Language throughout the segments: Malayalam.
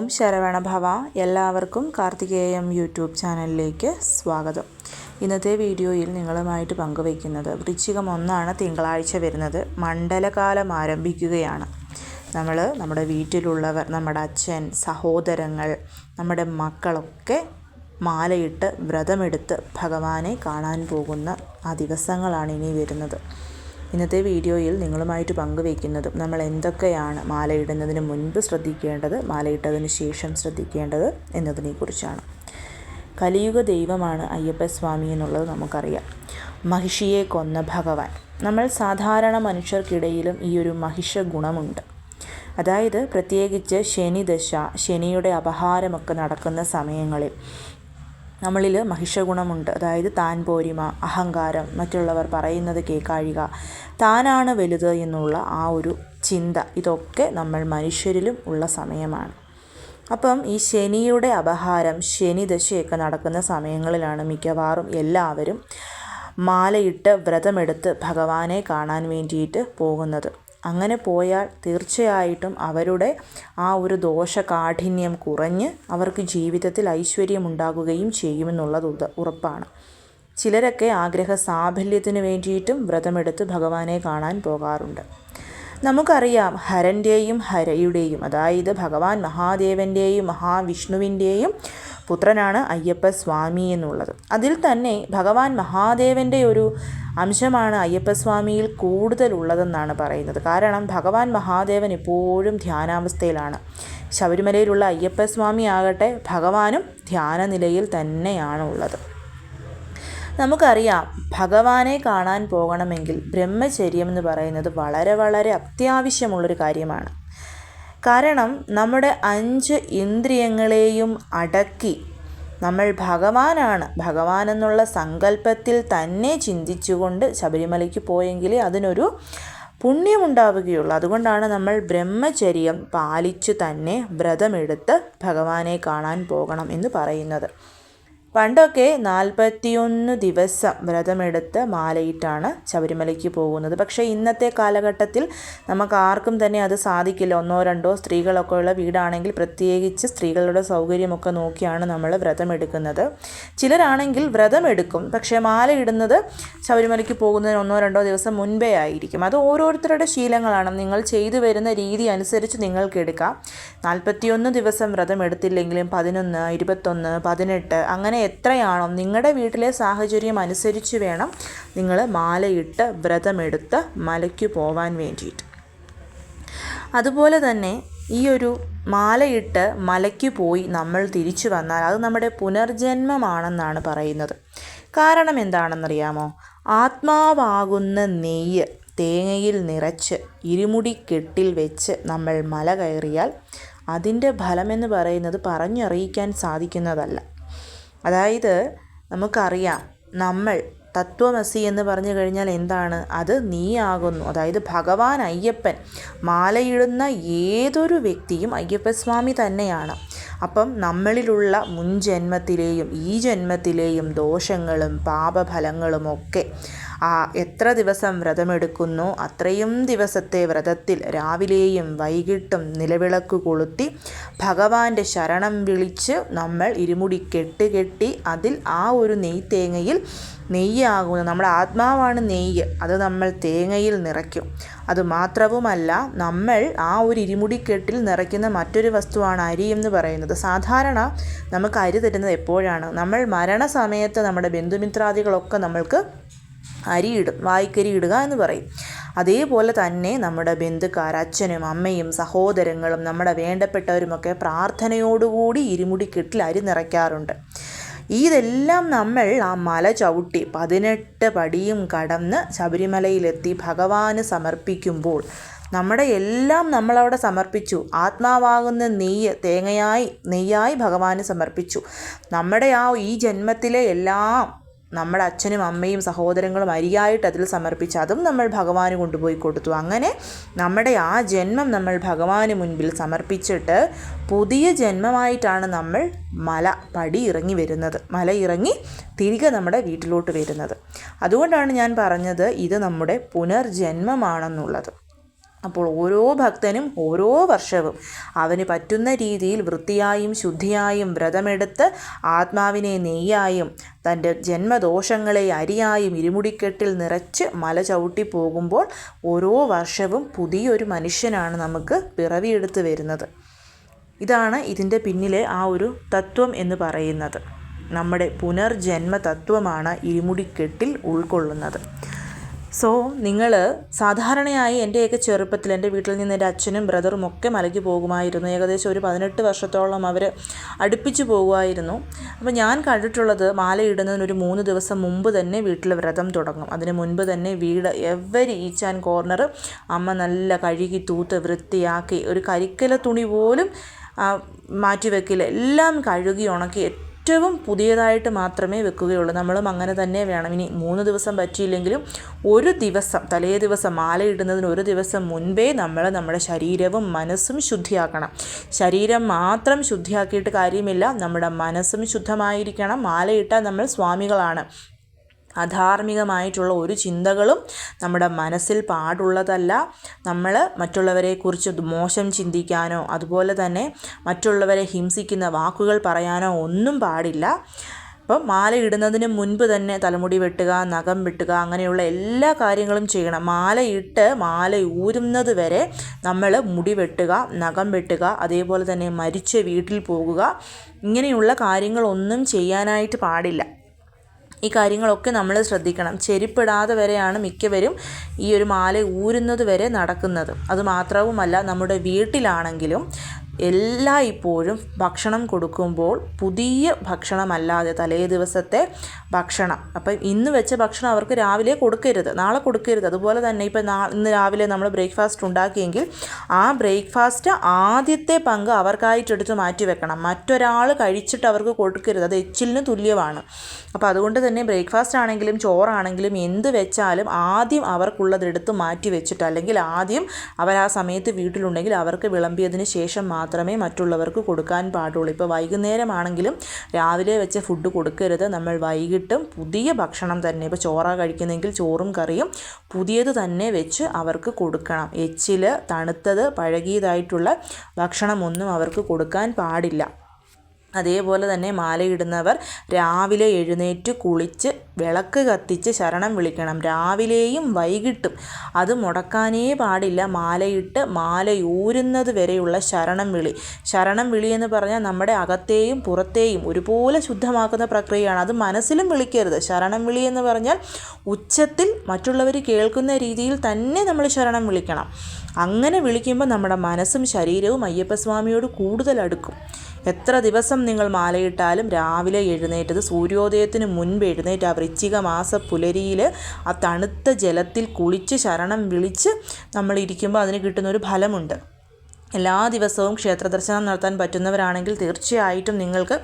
ഓം ശരവണ ഭവ എല്ലാവർക്കും കാർത്തികേയം യൂട്യൂബ് ചാനലിലേക്ക് സ്വാഗതം. ഇന്നത്തെ വീഡിയോയിൽ നിങ്ങളുമായിട്ട് പങ്കുവയ്ക്കുന്നത് വൃശ്ചികം ഒന്നാണ് തിങ്കളാഴ്ച വരുന്നത്. മണ്ഡലകാലം ആരംഭിക്കുകയാണ്. നമ്മൾ നമ്മുടെ വീട്ടിലുള്ളവർ നമ്മുടെ അച്ഛൻ സഹോദരങ്ങൾ നമ്മുടെ മക്കളൊക്കെ മാലയിട്ട് വ്രതമെടുത്ത് ഭഗവാനെ കാണാൻ പോകുന്ന ആ ദിവസങ്ങളാണ് ഇനി വരുന്നത്. ഇന്നത്തെ വീഡിയോയിൽ നിങ്ങളുമായിട്ട് പങ്കുവയ്ക്കുന്നതും നമ്മൾ എന്തൊക്കെയാണ് മാലയിടുന്നതിന് മുൻപ് ശ്രദ്ധിക്കേണ്ടത് മാലയിട്ടതിന് ശേഷം ശ്രദ്ധിക്കേണ്ടത് എന്നതിനെക്കുറിച്ചാണ്. കലിയുഗ ദൈവമാണ് അയ്യപ്പസ്വാമി എന്നുള്ളത് നമുക്കറിയാം. മഹിഷിയെ കൊന്ന ഭഗവാൻ. നമ്മൾ സാധാരണ മനുഷ്യർക്കിടയിലും ഈ ഒരു മഹിഷ ഗുണമുണ്ട്. അതായത് പ്രത്യേകിച്ച് ശനിദശ ശനിയുടെ അപഹാരമൊക്കെ നടക്കുന്ന സമയങ്ങളിൽ നമ്മളിൽ മഹിഷഗുണമുണ്ട്. അതായത് താൻ പോരിമ അഹങ്കാരം മറ്റുള്ളവർ പറയുന്നത് കേൾക്കാഴിക. താനാണ് വലുത് എന്നുള്ള ആ ഒരു ചിന്ത. ഇതൊക്കെ നമ്മൾ മനുഷ്യരിലും ഉള്ള സമയമാണ്. അപ്പം ഈ ശനിയുടെ അപഹാരം ശനി ദശയൊക്കെ നടക്കുന്ന സമയങ്ങളിലാണ് മിക്കവാറും എല്ലാവരും മാലയിട്ട് വ്രതമെടുത്ത് ഭഗവാനെ കാണാൻ വേണ്ടിയിട്ട് പോകുന്നത്. അങ്ങനെ പോയാൽ തീർച്ചയായിട്ടും അവരുടെ ആ ഒരു ദോഷകാഠിന്യം കുറഞ്ഞ് അവർക്ക് ജീവിതത്തിൽ ഐശ്വര്യം ഉണ്ടാകുകയും ചെയ്യുമെന്നുള്ളത് ഉറപ്പാണ്. ചിലരൊക്കെ ആഗ്രഹ സാഫല്യത്തിന് വേണ്ടിയിട്ടും വ്രതമെടുത്ത് ഭഗവാനെ കാണാൻ പോകാറുണ്ട്. നമുക്കറിയാം ഹരന്റെയും ഹരയുടെയും അതായത് ഭഗവാൻ മഹാദേവന്റെയും മഹാവിഷ്ണുവിന്റെയും പുത്രനാണ് അയ്യപ്പ സ്വാമി എന്നുള്ളത്. അതിൽ തന്നെ ഭഗവാൻ മഹാദേവന്റെ ഒരു അംശമാണ് അയ്യപ്പസ്വാമിയിൽ കൂടുതലുള്ളതെന്നാണ് പറയുന്നത്. കാരണം ഭഗവാൻ മഹാദേവൻ എപ്പോഴും ധ്യാനാവസ്ഥയിലാണ്. ശബരിമലയിലുള്ള അയ്യപ്പസ്വാമി ആകട്ടെ ഭഗവാനും ധ്യാന നിലയിൽ തന്നെയാണ് ഉള്ളത് നമുക്കറിയാം ഭഗവാനെ കാണാൻ പോകണമെങ്കിൽ ബ്രഹ്മചര്യം എന്ന് പറയുന്നത് വളരെ വളരെ അത്യാവശ്യമുള്ളൊരു കാര്യമാണ്. കാരണം നമ്മുടെ അഞ്ച് ഇന്ദ്രിയങ്ങളെയും അടക്കി നമ്മൾ ഭഗവാനാണ്. ഭഗവാൻ എന്നുള്ള സങ്കല്പത്തിൽ തന്നെ ചിന്തിച്ചുകൊണ്ട് ശബരിമലയ്ക്ക് പോയെങ്കിൽ അതിനൊരു പുണ്യമുണ്ടാവുകയുള്ളു. അതുകൊണ്ടാണ് നമ്മൾ ബ്രഹ്മചര്യം പാലിച്ചു തന്നെ വ്രതമെടുത്ത് ഭഗവാനെ കാണാൻ പോകണം എന്ന് പറയുന്നത്. പണ്ടൊക്കെ നാൽപ്പത്തിയൊന്ന് ദിവസം വ്രതമെടുത്ത് മാലയിട്ടാണ് ശബരിമലയ്ക്ക് പോകുന്നത്. പക്ഷേ ഇന്നത്തെ കാലഘട്ടത്തിൽ നമുക്ക് ആർക്കും തന്നെ അത് സാധിക്കില്ല. ഒന്നോ രണ്ടോ സ്ത്രീകളൊക്കെ ഉള്ള വീടാണെങ്കിൽ പ്രത്യേകിച്ച് സ്ത്രീകളുടെ സൗകര്യമൊക്കെ നോക്കിയാണ് നമ്മൾ വ്രതമെടുക്കുന്നത്. ചിലരാണെങ്കിൽ വ്രതമെടുക്കും. പക്ഷേ മാലയിടുന്നത് ശബരിമലയ്ക്ക് പോകുന്നതിന് ഒന്നോ രണ്ടോ ദിവസം മുൻപേ ആയിരിക്കും. അത് ഓരോരുത്തരുടെ ശീലങ്ങളാണ്. നിങ്ങൾ ചെയ്തു വരുന്ന രീതി അനുസരിച്ച് നിങ്ങൾക്ക് എടുക്കാം. നാൽപ്പത്തിയൊന്ന് ദിവസം വ്രതം എടുത്തില്ലെങ്കിലും പതിനൊന്ന് ഇരുപത്തൊന്ന് പതിനെട്ട് അങ്ങനെ എത്രയാണോ നിങ്ങളുടെ വീട്ടിലെ സാഹചര്യം അനുസരിച്ച് വേണം നിങ്ങൾ മാലയിട്ട് വ്രതമെടുത്ത് മലയ്ക്ക് പോവാൻ വേണ്ടിയിട്ട്. അതുപോലെ തന്നെ ഈ ഒരു മാലയിട്ട് മലയ്ക്ക് പോയി നമ്മൾ തിരിച്ചു വന്നാൽ അത് നമ്മുടെ പുനർജന്മമാണെന്നാണ് പറയുന്നത്. കാരണം എന്താണെന്നറിയാമോ? ആത്മാവാകുന്ന നെയ്യ് തേങ്ങയിൽ നിറച്ച് ഇരുമുടി കെട്ടിൽ വെച്ച് നമ്മൾ മല കയറിയാൽ അതിന്റെ ഫലമെന്ന് പറയുന്നത് പറഞ്ഞറിയിക്കാൻ സാധിക്കുന്നതല്ല. അതായത് നമുക്കറിയാം നമ്മൾ തത്വമസി എന്ന് പറഞ്ഞു കഴിഞ്ഞാൽ എന്താണ്? അത് നീയാകുന്നു. അതായത് ഭഗവാൻ അയ്യപ്പൻ മാലയിടുന്ന ഏതൊരു വ്യക്തിയും അയ്യപ്പസ്വാമി തന്നെയാണ്. അപ്പം നമ്മളിലുള്ള മുൻ ജന്മത്തിലെയും ഈ ജന്മത്തിലെയും ദോഷങ്ങളും പാപഫലങ്ങളും ഒക്കെ എത്ര ദിവസം വ്രതമെടുക്കുന്നു അത്രയും ദിവസത്തെ വ്രതത്തിൽ രാവിലെയും വൈകിട്ടും നിലവിളക്ക് കൊളുത്തി ഭഗവാന്റെ ശരണം വിളിച്ച് നമ്മൾ ഇരുമുടി കെട്ട് കെട്ടി അതിൽ ആ ഒരു നെയ് തേങ്ങയിൽ നെയ്യാകുന്നു. നമ്മുടെ ആത്മാവാണ് നെയ്യ്. അത് നമ്മൾ തേങ്ങയിൽ നിറയ്ക്കും. അതുമാത്രവുമല്ല നമ്മൾ ആ ഒരു ഇരുമുടിക്കെട്ടിൽ നിറയ്ക്കുന്ന മറ്റൊരു വസ്തുവാണ് അരി എന്ന് പറയുന്നത്. സാധാരണ നമുക്ക് അരി തരുന്നത് എപ്പോഴാണ്? നമ്മൾ മരണസമയത്ത് നമ്മുടെ ബന്ധുമിത്രാദികളൊക്കെ നമ്മൾക്ക് അരിയിടും വായിക്കരി ഇടുക എന്ന് പറയും. അതേപോലെ തന്നെ നമ്മുടെ ബന്ധുക്കാർ അച്ഛനും അമ്മയും സഹോദരങ്ങളും നമ്മുടെ വേണ്ടപ്പെട്ടവരുമൊക്കെ പ്രാർത്ഥനയോടുകൂടി ഇരുമുടിക്കെട്ടിൽ അരി നിറയ്ക്കാറുണ്ട്. ഇതെല്ലാം നമ്മൾ ആ മല ചവിട്ടി പതിനെട്ട് പടിയും കടന്ന് ശബരിമലയിലെത്തി ഭഗവാന് സമർപ്പിക്കുമ്പോൾ നമ്മുടെ എല്ലാം നമ്മളവിടെ സമർപ്പിച്ചു. ആത്മാവാകുന്ന നെയ്യ് തേങ്ങയായി നെയ്യായി ഭഗവാന് സമർപ്പിച്ചു. നമ്മുടെ ആ ഈ ജന്മത്തിലെ എല്ലാം നമ്മുടെ അച്ഛനും അമ്മയും സഹോദരങ്ങളും അരിയായിട്ട് അതിൽ സമർപ്പിച്ച് അതും നമ്മൾ ഭഗവാന് കൊണ്ടുപോയി കൊടുത്തു. അങ്ങനെ നമ്മുടെ ആ ജന്മം നമ്മൾ ഭഗവാന് മുൻപിൽ സമർപ്പിച്ചിട്ട് പുതിയ ജന്മമായിട്ടാണ് നമ്മൾ മല പടി ഇറങ്ങി വരുന്നത്. മല ഇറങ്ങി തിരികെ നമ്മുടെ വീട്ടിലോട്ട് വരുന്നത്. അതുകൊണ്ടാണ് ഞാൻ പറഞ്ഞത് ഇത് നമ്മുടെ പുനർജന്മമാണെന്നുള്ളത്. അപ്പോൾ ഓരോ ഭക്തനും ഓരോ വർഷവും അവന് പറ്റുന്ന രീതിയിൽ വൃത്തിയായും ശുദ്ധിയായും വ്രതമെടുത്ത് ആത്മാവിനെ നെയ്യായും തന്റെ ജന്മദോഷങ്ങളെ അരിയായും ഇരുമുടിക്കെട്ടിൽ നിറച്ച് മല ചവിട്ടി പോകുമ്പോൾ ഓരോ വർഷവും പുതിയൊരു മനുഷ്യനാണ് നമുക്ക് പിറവിയെടുത്ത് വരുന്നത്. ഇതാണ് ഇതിന്റെ പിന്നിലെ ആ ഒരു തത്വം എന്ന് പറയുന്നത്. നമ്മുടെ പുനർജന്മ തത്വമാണ് ഇരുമുടിക്കെട്ടിൽ ഉൾക്കൊള്ളുന്നത്. സോ നിങ്ങൾ സാധാരണയായി എന്റെയൊക്കെ ചെറുപ്പത്തിൽ എന്റെ വീട്ടിൽ നിന്ന് എന്റെ അച്ഛനും ബ്രദറും ഒക്കെ മലയ്ക്ക് പോകുമായിരുന്നു. ഏകദേശം ഒരു പതിനെട്ട് വർഷത്തോളം അവർ അടുപ്പിച്ച് പോകുമായിരുന്നു. അപ്പോൾ ഞാൻ കണ്ടിട്ടുള്ളത് മാലയിടുന്നതിന് ഒരു മൂന്ന് ദിവസം മുമ്പ് തന്നെ വീട്ടിൽ വ്രതം തുടങ്ങും. അതിന് മുൻപ് തന്നെ വീട് എവരി ഈച്ച് ആൻഡ് കോർണർ അമ്മ നല്ല കഴുകി തൂത്ത് വൃത്തിയാക്കി ഒരു കരിക്കല തുണി പോലും മാറ്റി വെക്കില്ല എല്ലാം കഴുകി ഉണക്കി ഏറ്റവും പുതിയതായിട്ട് മാത്രമേ വെക്കുകയുള്ളൂ. നമ്മളും അങ്ങനെ തന്നെ വേണം. ഇനി മൂന്ന് ദിവസം പറ്റിയില്ലെങ്കിലും ഒരു ദിവസം തലേ ദിവസം മാലയിടുന്നതിന് ഒരു ദിവസം മുൻപേ നമ്മൾ നമ്മുടെ ശരീരവും മനസ്സും ശുദ്ധിയാക്കണം. ശരീരം മാത്രം ശുദ്ധിയാക്കിയിട്ട് കാര്യമില്ല. നമ്മുടെ മനസ്സും ശുദ്ധമായിരിക്കണം. മാലയിട്ടാൽ നമ്മൾ സ്വാമികളാണ്. അധാർമികമായിട്ടുള്ള ഒരു ചിന്തകളും നമ്മുടെ മനസ്സിൽ പാടുള്ളതല്ല. നമ്മൾ മറ്റുള്ളവരെക്കുറിച്ച് മോശം ചിന്തിക്കാനോ അതുപോലെ തന്നെ മറ്റുള്ളവരെ ഹിംസിക്കുന്ന വാക്കുകൾ പറയാനോ ഒന്നും പാടില്ല. അപ്പം മാല ഇടുന്നതിന് മുൻപ് തന്നെ തലമുടി വെട്ടുക നഖം വെട്ടുക അങ്ങനെയുള്ള എല്ലാ കാര്യങ്ങളും ചെയ്യണം. മാല ഇട്ട് മാല ഊരുന്നത് വരെ നമ്മൾ മുടി വെട്ടുക നഖം വെട്ടുക അതേപോലെ തന്നെ മരിച്ച വീട്ടിൽ പോകുക ഇങ്ങനെയുള്ള കാര്യങ്ങളൊന്നും ചെയ്യാനായിട്ട് പാടില്ല. ഈ കാര്യങ്ങളൊക്കെ നമ്മൾ ശ്രദ്ധിക്കണം. ചെരുപ്പിടാതെ വരെയാണ് മിക്കവരും ഈ ഒരു മാല ഊരുന്നത് വരെ നടക്കുന്നത്. അതുമാത്രവുമല്ല നമ്മുടെ വീട്ടിലാണെങ്കിലും എല്ലായ്പ്പോഴും ഭക്ഷണം കൊടുക്കുമ്പോൾ പുതിയ ഭക്ഷണമല്ലാതെ തലേ ദിവസത്തെ ഭക്ഷണം. അപ്പം ഇന്ന് വെച്ച ഭക്ഷണം അവർക്ക് രാവിലെ കൊടുക്കരുത്. നാളെ കൊടുക്കരുത്. അതുപോലെ തന്നെ ഇപ്പം നാ ഇന്ന് രാവിലെ നമ്മൾ ബ്രേക്ക്ഫാസ്റ്റ് ഉണ്ടാക്കിയെങ്കിൽ ആ ബ്രേക്ക്ഫാസ്റ്റ് ആദ്യത്തെ പങ്ക് അവർക്കായിട്ടെടുത്ത് മാറ്റി വെക്കണം. മറ്റൊരാൾ കഴിച്ചിട്ട് അവർക്ക് കൊടുക്കരുത്. അത് എച്ചിലിന് തുല്യമാണ്. അപ്പോൾ അതുകൊണ്ട് തന്നെ ബ്രേക്ക്ഫാസ്റ്റ് ആണെങ്കിലും ചോറാണെങ്കിലും എന്ത് വെച്ചാലും ആദ്യം അവർക്കുള്ളതെടുത്ത് മാറ്റി വെച്ചിട്ട് അല്ലെങ്കിൽ ആദ്യം അവർ ആ സമയത്ത് വീട്ടിലുണ്ടെങ്കിൽ അവർക്ക് വിളമ്പിയതിന് ശേഷം മാത്രമേ മറ്റുള്ളവർക്ക് കൊടുക്കാൻ പാടുള്ളൂ. ഇപ്പോൾ വൈകുന്നേരമാണെങ്കിലും രാവിലെ വെച്ച ഫുഡ് കൊടുക്കരുത്. നമ്മൾ വൈകിട്ടും പുതിയ ഭക്ഷണം തന്നെ ഇപ്പോൾ ചോറ കഴിക്കുന്നെങ്കിൽ ചോറും കറിയും പുതിയത് തന്നെ വെച്ച് അവർക്ക് കൊടുക്കണം. എച്ചിൽ തണുത്തത് പഴകിയതായിട്ടുള്ള ഭക്ഷണമൊന്നും അവർക്ക് കൊടുക്കാൻ പാടില്ല. അതേപോലെ തന്നെ മാലയിടുന്നവർ രാവിലെ എഴുന്നേറ്റ് കുളിച്ച് വിളക്ക് കത്തിച്ച് ശരണം വിളിക്കണം. രാവിലെയും വൈകിട്ടും. അത് മുടക്കാനേ പാടില്ല. മാലയിട്ട് മാല ഊരുന്നത് വരെയുള്ള ശരണം വിളി. ശരണം വിളി എന്ന് പറഞ്ഞാൽ നമ്മുടെ അകത്തെയും പുറത്തെയും ഒരുപോലെ ശുദ്ധമാക്കുന്ന പ്രക്രിയയാണ്. അത് മനസ്സിലും വിളിക്കരുത്. ശരണം വിളി എന്ന് പറഞ്ഞാൽ ഉച്ചത്തിൽ മറ്റുള്ളവർ കേൾക്കുന്ന രീതിയിൽ തന്നെ നമ്മൾ ശരണം വിളിക്കണം. അങ്ങനെ വിളിക്കുമ്പോൾ നമ്മുടെ മനസ്സും ശരീരവും അയ്യപ്പസ്വാമിയോട് കൂടുതൽ അടുക്കും. എത്ര ദിവസം നിങ്ങൾ മാലയിട്ടാലും രാവിലെ എഴുന്നേറ്റത് സൂര്യോദയത്തിന് മുൻപ് എഴുന്നേറ്റ് ആ വൃശ്ചിക മാസ പുലരിയിൽ ആ തണുത്ത ജലത്തിൽ കുളിച്ച് ശരണം വിളിച്ച് നമ്മൾ ഇരിക്കുമ്പോൾ അതിന് കിട്ടുന്ന ഒരു ഫലമുണ്ട്. എല്ലാ ദിവസവും ക്ഷേത്ര ദർശനം നടത്താൻ പറ്റുന്നവരാണെങ്കിൽ തീർച്ചയായിട്ടും നിങ്ങൾക്ക്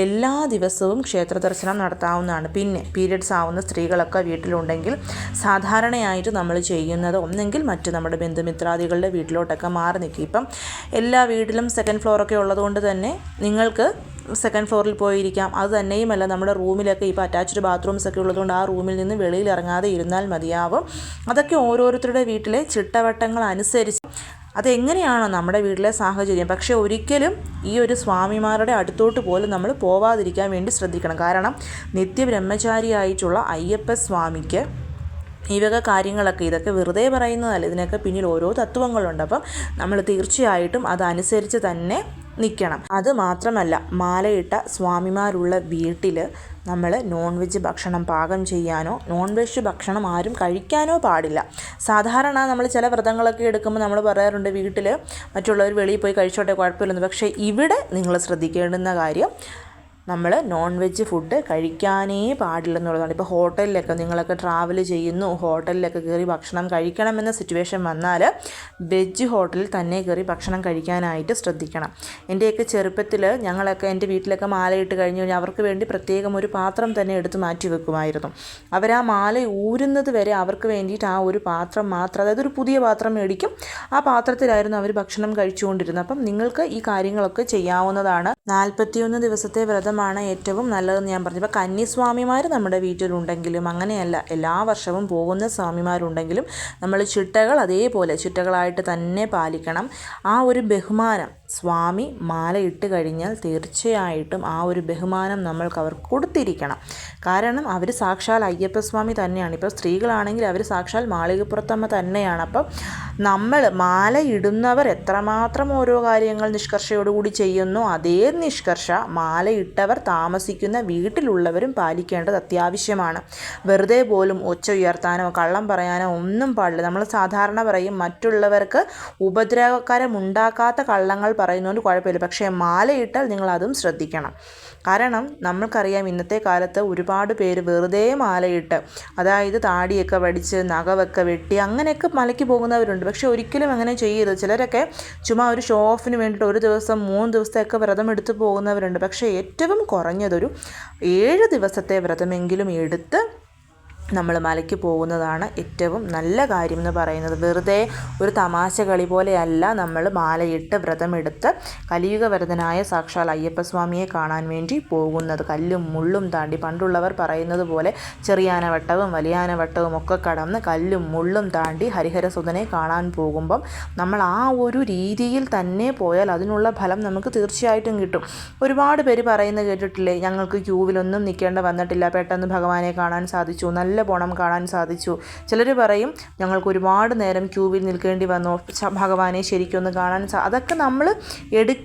എല്ലാ ദിവസവും ക്ഷേത്ര ദർശനം നടത്താവുന്നതാണ്. പിന്നെ പീരിയഡ്സ് ആവുന്ന സ്ത്രീകളൊക്കെ വീട്ടിലുണ്ടെങ്കിൽ സാധാരണയായിട്ട് നമ്മൾ ചെയ്യുന്നത് ഒന്നെങ്കിൽ മറ്റ് നമ്മുടെ ബന്ധുമിത്രാദികളുടെ വീട്ടിലോട്ടൊക്കെ മാറി നിൽക്കും. ഇപ്പം എല്ലാ വീട്ടിലും സെക്കൻഡ് ഫ്ലോറൊക്കെ ഉള്ളതുകൊണ്ട് തന്നെ നിങ്ങൾക്ക് സെക്കൻഡ് ഫ്ലോറിൽ പോയിരിക്കാം. അത് തന്നെയുമല്ല നമ്മുടെ റൂമിലൊക്കെ ഇപ്പോൾ അറ്റാച്ച്ഡ് ബാത്റൂംസ് ഒക്കെ ഉള്ളതുകൊണ്ട് ആ റൂമിൽ നിന്ന് വെളിയിൽ ഇറങ്ങാതെ ഇരുന്നാൽ മതിയാവും. അതൊക്കെ ഓരോരുത്തരുടെ വീട്ടിലെ ചിട്ടവട്ടങ്ങൾ അനുസരിച്ച് അതെങ്ങനെയാണോ നമ്മുടെ വീട്ടിലെ സാഹചര്യം. പക്ഷേ ഒരിക്കലും ഈ ഒരു സ്വാമിമാരുടെ അടുത്തോട്ട് പോലും നമ്മൾ പോവാതിരിക്കാൻ വേണ്ടി ശ്രദ്ധിക്കണം. കാരണം നിത്യബ്രഹ്മചാരിയായിട്ടുള്ള അയ്യപ്പ സ്വാമിക്ക് ഈ വക കാര്യങ്ങളൊക്കെ ഇതൊക്കെ വെറുതെ പറയുന്നതല്ല. ഇതിനൊക്കെ പിന്നിൽ ഓരോ തത്വങ്ങളുണ്ട്. അപ്പം നമ്മൾ തീർച്ചയായിട്ടും അതനുസരിച്ച് തന്നെ നിൽക്കണം അത് മാത്രമല്ല മാലയിട്ട സ്വാമിമാരുള്ള വീട്ടിൽ നമ്മൾ നോൺ വെജ് ഭക്ഷണം പാകം ചെയ്യാനോ നോൺ വെജ് ഭക്ഷണം ആരും കഴിക്കാനോ പാടില്ല. സാധാരണ നമ്മൾ ചില വ്രതങ്ങളൊക്കെ എടുക്കുമ്പോൾ നമ്മൾ പറയാറുണ്ട് വീട്ടിൽ മറ്റുള്ളവർ വെളിയിൽ പോയി കഴിച്ചോട്ടെ കുഴപ്പമില്ലെന്ന് പക്ഷേ ഇവിടെ നിങ്ങൾ ശ്രദ്ധിക്കേണ്ടുന്ന കാര്യം നമ്മൾ നോൺ വെജ് ഫുഡ് കഴിക്കാനേ പാടില്ല എന്നുള്ളതാണ് ഇപ്പോൾ ഹോട്ടലിലൊക്കെ നിങ്ങളൊക്കെ ട്രാവൽ ചെയ്യുന്നു ഹോട്ടലിലൊക്കെ കയറി ഭക്ഷണം കഴിക്കണമെന്ന സിറ്റുവേഷൻ വന്നാൽ വെജ് ഹോട്ടലിൽ തന്നെ കയറി ഭക്ഷണം കഴിക്കാനായിട്ട് ശ്രദ്ധിക്കണം. എന്റെയൊക്കെ ചെറുപ്പത്തിൽ ഞങ്ങളൊക്കെ എന്റെ വീട്ടിലൊക്കെ മാലയിട്ട് കഴിഞ്ഞു കഴിഞ്ഞാൽ അവർക്ക് വേണ്ടി പ്രത്യേകം ഒരു പാത്രം തന്നെ എടുത്ത് മാറ്റി വെക്കുമായിരുന്നു. അവർ ആ മാല ഊരുന്നത് വരെ അവർക്ക് വേണ്ടിയിട്ട് ആ ഒരു പാത്രം മാത്രം അതായത് ഒരു പുതിയ പാത്രം മേടിക്കും ആ പാത്രത്തിലായിരുന്നു അവർ ഭക്ഷണം കഴിച്ചുകൊണ്ടിരുന്നത്. അപ്പം നിങ്ങൾക്ക് ഈ കാര്യങ്ങളൊക്കെ ചെയ്യാവുന്നതാണ്. നാൽപ്പത്തിയൊന്ന് ദിവസത്തെ വ്രതം കാലമാണ് ഏറ്റവും നല്ലതെന്ന് ഞാൻ പറഞ്ഞു. ഇപ്പോൾ കന്നിസ്വാമിമാർ നമ്മുടെ വീട്ടിലുണ്ടെങ്കിലും അങ്ങനെയല്ല എല്ലാ വർഷവും പോകുന്ന സ്വാമിമാരുണ്ടെങ്കിലും നമ്മൾ ചിട്ടകൾ അതേപോലെ ചിട്ടകളായിട്ട് തന്നെ പാലിക്കണം. ആ ഒരു ബഹുമാനം സ്വാമി മാലയിട്ട് കഴിഞ്ഞാൽ തീർച്ചയായിട്ടും ആ ഒരു ബഹുമാനം നമ്മൾക്ക് അവർ കൊടുത്തിരിക്കണം. കാരണം അവർ സാക്ഷാൽ അയ്യപ്പസ്വാമി തന്നെയാണ്. ഇപ്പോൾ സ്ത്രീകളാണെങ്കിൽ അവർ സാക്ഷാൽ മാളികപ്പുറത്തമ്മ തന്നെയാണ്. അപ്പം നമ്മൾ മാല ഇടുന്നവർ എത്രമാത്രം ഓരോ കാര്യങ്ങൾ നിഷ്കർഷയോടുകൂടി ചെയ്യുന്നു അതേ നിഷ്കർഷ മാല ഇട്ടവർ താമസിക്കുന്ന വീട്ടിലുള്ളവരും പാലിക്കേണ്ടത് അത്യാവശ്യമാണ്. വെറുതെ പോലും ഒച്ച ഉയർത്താനോ കള്ളം പറയാനോ ഒന്നും പാടില്ല. നമ്മൾ സാധാരണ പറയും മറ്റുള്ളവർക്ക് ഉപദ്രവകരമുണ്ടാക്കാത്ത കള്ളങ്ങൾ പറയുന്നതുകൊണ്ട് കുഴപ്പമില്ല. പക്ഷേ മാലയിട്ടാൽ നിങ്ങൾ അതും ശ്രദ്ധിക്കണം. കാരണം നമ്മൾക്കറിയാം ഇന്നത്തെ കാലത്ത് ഒരുപാട് പേര് വെറുതെ മാലയിട്ട് അതായത് താടിയൊക്കെ വടിച്ച് നഖമൊക്കെ വെട്ടി അങ്ങനെയൊക്കെ മലയ്ക്ക് പോകുന്നവരുണ്ട്. പക്ഷേ ഒരിക്കലും അങ്ങനെ ചെയ്യരുത്. ചിലരൊക്കെ ചുമ്മാ ഒരു ഷോ ഓഫിന് വേണ്ടിയിട്ട് ഒരു ദിവസം മൂന്ന് ദിവസത്തെയൊക്കെ വ്രതം എടുത്ത് പോകുന്നവരുണ്ട്. പക്ഷേ ഏറ്റവും കുറഞ്ഞതൊരു ഏഴ് ദിവസത്തെ വ്രതമെങ്കിലും എടുത്ത് നമ്മൾ മലയ്ക്ക് പോകുന്നതാണ് ഏറ്റവും നല്ല കാര്യം എന്ന് പറയുന്നത്. വെറുതെ ഒരു തമാശ കളി പോലെയല്ല നമ്മൾ മാലയിട്ട് വ്രതമെടുത്ത് കലിയുഗവരതനായ സാക്ഷാൽ അയ്യപ്പസ്വാമിയെ കാണാൻ വേണ്ടി പോകുന്നത്. കല്ലും മുള്ളും താണ്ടി പണ്ടുള്ളവർ പറയുന്നത് പോലെ ചെറിയാനവട്ടവും വലിയാനവട്ടവും ഒക്കെ കടന്ന് കല്ലും മുള്ളും താണ്ടി ഹരിഹരസുതനെ കാണാൻ പോകുമ്പം നമ്മൾ ആ ഒരു രീതിയിൽ തന്നെ പോയാൽ അതിനുള്ള ഫലം നമുക്ക് തീർച്ചയായിട്ടും കിട്ടും. ഒരുപാട് പേര് പറയുന്നത് കേട്ടിട്ടില്ലേ? ഞങ്ങൾക്ക് ക്യൂവിലൊന്നും നിൽക്കേണ്ട വന്നിട്ടില്ല. പെട്ടെന്ന് ഭഗവാനെ കാണാൻ സാധിച്ചു. നല്ല പോണം കാണാൻ സാധിച്ചു. ചിലർ പറയും ഞങ്ങൾക്ക് ഒരുപാട് നേരം ക്യൂവിൽ നിൽക്കേണ്ടി വന്നു. ഭഗവാനെ ശരിക്കൊന്ന് കാണാൻ സാ അതൊക്കെ നമ്മൾ എടു